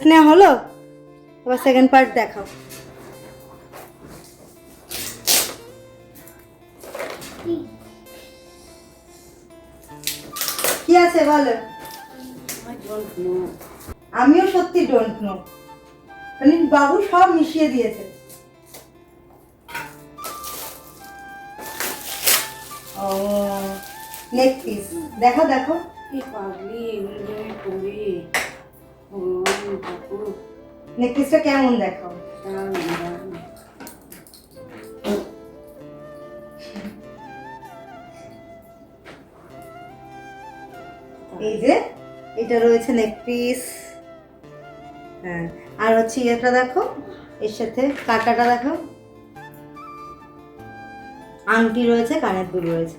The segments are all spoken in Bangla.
রেস্ট নেওয়া হলো? এবার সেকেন্ড পার্ট দেখাও। কি আছে বলো? আমিও সত্যি ডোন্ট নো মানে বাবু সব মিশিয়ে দিয়েছে। নেক পিস দেখো দেখো। কি পাগলি এগুলো যে আমি করি ও ঠাকুর নেক পিসটা কেমন দেখো দারুণ দারুণ এই যে, এটা রয়েছে নেক পিস হ্যাঁ আর হচ্ছে ইয়েটা দেখো এর সাথে কাটাটা দেখো আংটি রয়েছে, কানের দুল রয়েছে।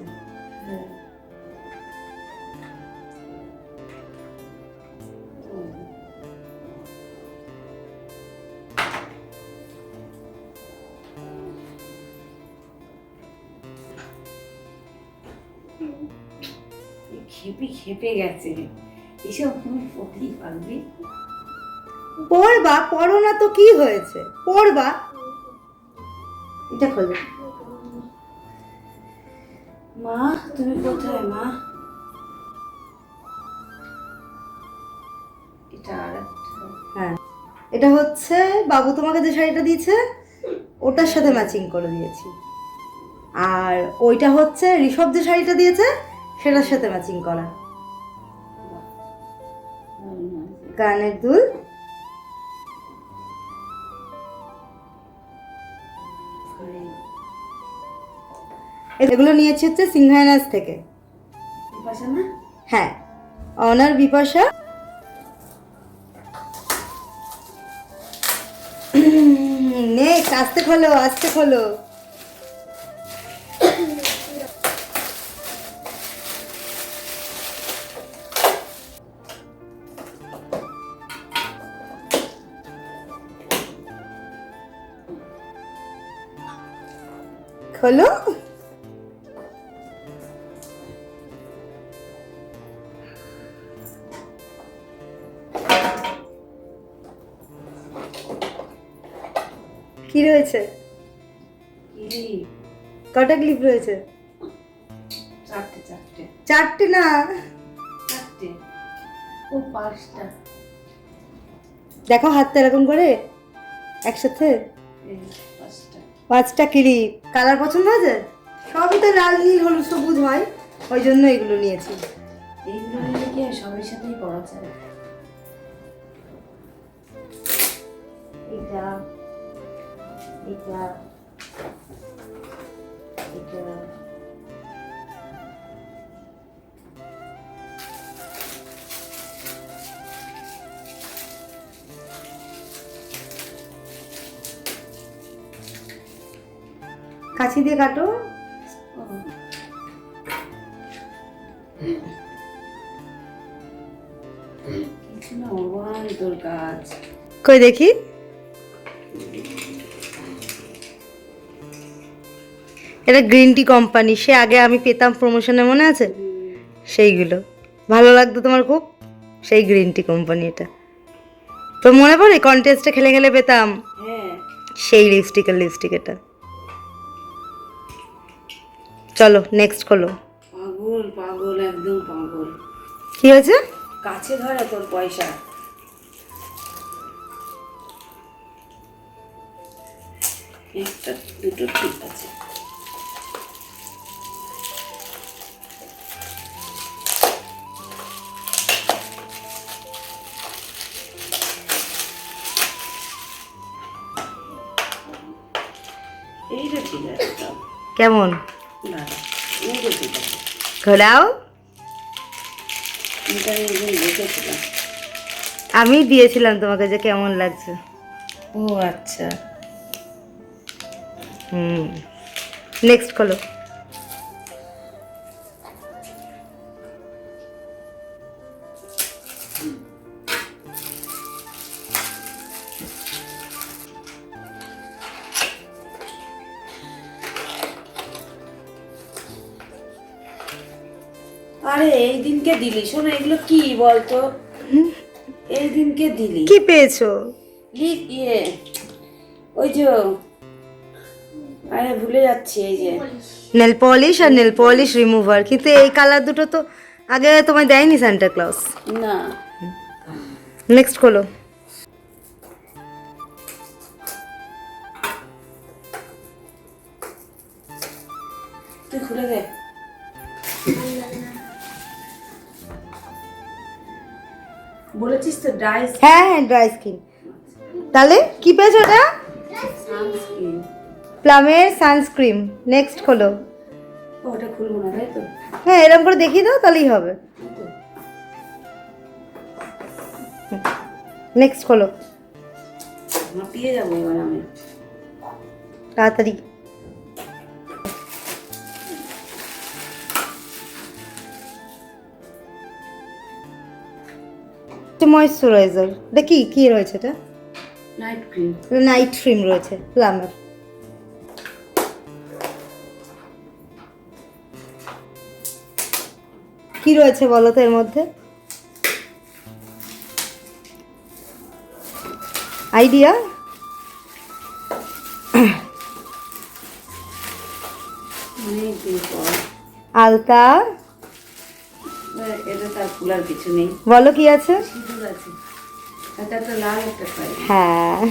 খেপে খেপে গেছে। এসব তুমি পারবি। পড়বা পড়ো না তো কি হয়েছে? পড়বা। এটা খোলো। মা তুমি কোথায় মা? এটা আর হ্যাঁ। এটা হচ্ছে বাবু তোমাকে যে শাড়িটা দিয়েছে ওটার সাথে ম্যাচিং করে দিয়েছি। আর ওইটা হচ্ছে ঋষভ যে শাড়িটা দিয়েছে সেটার সাথে ম্যাচিং করা। কানের দুল। এগুলো নিয়েছি হচ্ছে সিংহায়নাস থেকে। হ্যাঁ। অনার বিপাশা। নে আস্তে খোলো আস্তে খোলো। খোলো কি রয়েছে? কটা ক্লিপ রয়েছে? চারটে চারটে। চারটে না? চারটে। ও পাঁচটা। দেখো হাতটা এরকম করে একসাথে? পাঁচটা কিলি কালার পছন্দ হয়েছে সবই তো লাল, নীল, হলুদ, সবুজ হয়। ওই জন্য এগুলো নিয়েছি। এইগুলো নিলে কি সবার সাথেই পড়া এটা এটা এটা কাছি দিয়ে কাটো। কই দেখি? এটা গ্রিন টি কোম্পানি সে আগে আমি পেতাম প্রমোশনে মনে আছে? সেইগুলো। ভালো লাগতো তোমার খুব? সেই গ্রিন টি কোম্পানি এটা। তো মনে পড়ে? কন্টেস্টে খেলে খেলে পেতাম? হ্যাঁ। সেই লিপস্টিকের লিপস্টিক এটা। চলো নেক্সট খোলো। পাগল পাগল একদম পাগল। কি হয়েছে? কাছে ধরে তোর পয়সা। একটা দুটো ঠিক আছে। কেমন? ঘোরাও আমি দিয়েছিলাম তোমাকে যে কেমন লাগছে। ও আচ্ছা। হুম নেক্সট খোলো আরে এই দিনকে দিলি। শোনো এগুলো কি বলতো? এই দিনকে দিলি। কি পেয়েছ? লিপ ইয়ে ওই যে আরে ভুলে যাচ্ছি এই যে। নেল পলিশ আর নেল পলিশ রিমুভার কিন্তু এই কালার দুটো তো আগে তোমায় দেয়নি সান্টা ক্লজ না। নেক্সট খোলো। তুই খুলে দে। বলেছিস তো ডাই হ্যাঁ হ্যাঁ ড্রাই স্কিন তাহলে কি পেয়েছ ওটা প্লামের সানস্ক্রিন নেক্সট খোলো। ওটা খুলবো না তাই তো? হ্যাঁ এরকম করে দেখিয়ে দাও তাহলেই হবে। নেক্সট খোলো। হাঁপিয়ে যাব এবার আমি। তাড়াতাড়ি। ময়শ্চারাইজার এটা কি? কি রয়েছে এটা? নাইট ক্রিম নাইট ক্রিম রয়েছে। প্লামের কি রয়েছে বলো তো এর মধ্যে? আইডিয়া আলতা? এটা তার খোলার কিছু নেই। বলো কি আছে? সিঁদুর আছে। এটা লাল একটা পাই হ্যাঁ।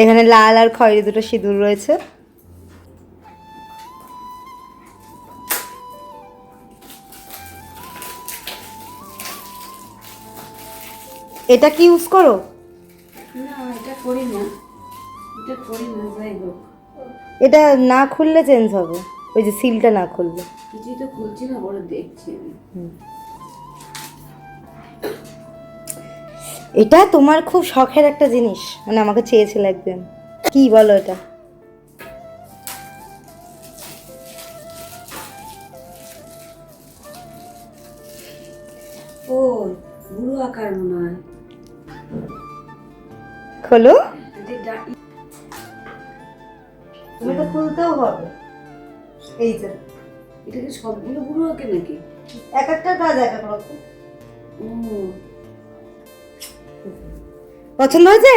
এখানে লাল আর খয়েরি দুটো সিঁদুর রয়েছে। এটা কি ইউজ করো? না এটা করি না। এটা করি না যাই হোক। এটা না খুললে চেঞ্জ হবে। ওই যে সিলটা না খুললে কিছুই তো খুলছি না বলে দেখছি এটা তোমার খুব শখের একটা জিনিস মানে আমাকে চেয়েছিল একদিন। কি বলো এটা? ও বুড়ো আকার মনে হয়। খোলো। এটা ডা- তুমি তো খুলতেও হবে। এই যে এটা কি সবগুলো বুড়ো আঁকে নাকি? এক একটা কাজ এক এক রকম। পছন্দ হয়েছে?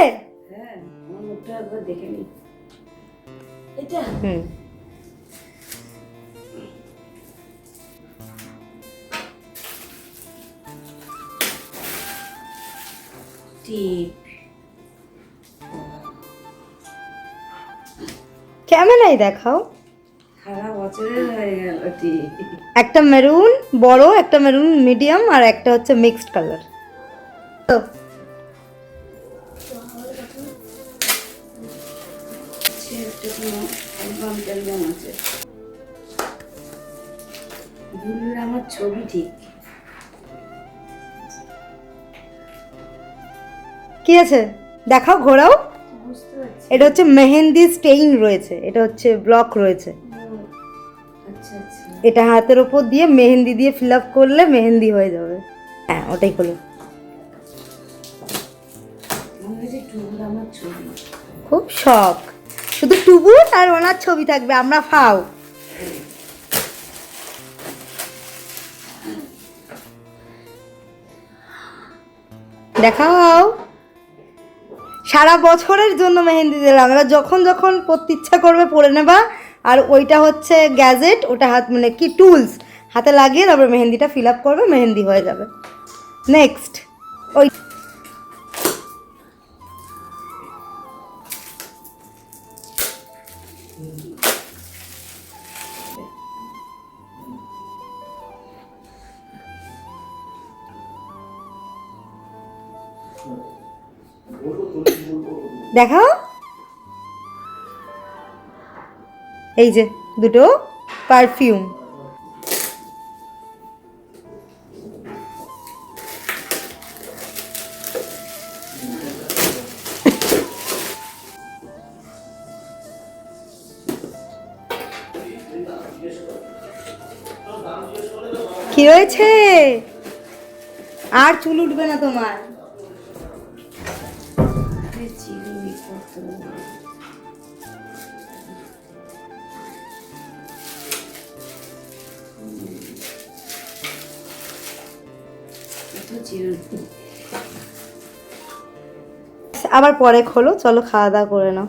হ্যাঁ আমার মুখটা একবার দেখে নি এটা হুম। টিপ। ক্যামেরায় দেখাও। একটা মেরুন বড় একটা মেরুন মিডিয়াম আর একটা হচ্ছে মিক্সড কালার তো আমার ছবি ঠিক। কি আছে? দেখাও ঘোরাও। এটা হচ্ছে মেহেন্দি স্টেইন রয়েছে এটা হচ্ছে ব্লক রয়েছে। এটা হাতের ওপর দিয়ে মেহেন্দি দিয়ে ফিল আপ করলে মেহেন্দি হয়ে যাবে। হ্যাঁ ওটাই ছবি। খুব শখ। শুধু টুবুর আর ওনার ছবি থাকবে আমরা ফাও। দেখাও। সারা বছরের জন্য মেহেন্দি দিলাম। এবার যখন যখন পরতে ইচ্ছা করবে পড়ে নেবা। আর ওইটা হচ্ছে গ্যাজেট, ওটা হাত মানে কি, টুলস। হাতে লাগিয়ে তারপরে মেহেন্দিটা ফিল আপ করবে, মেহেন্দি হয়ে যাবে। নেক্সট ওই দেখাও। এই যে দুটো পারফিউম কি রয়েছে আর চুল উঠবে না তোমার। আবার পরে খোলো চলো খাওয়া দাওয়া করে নাও।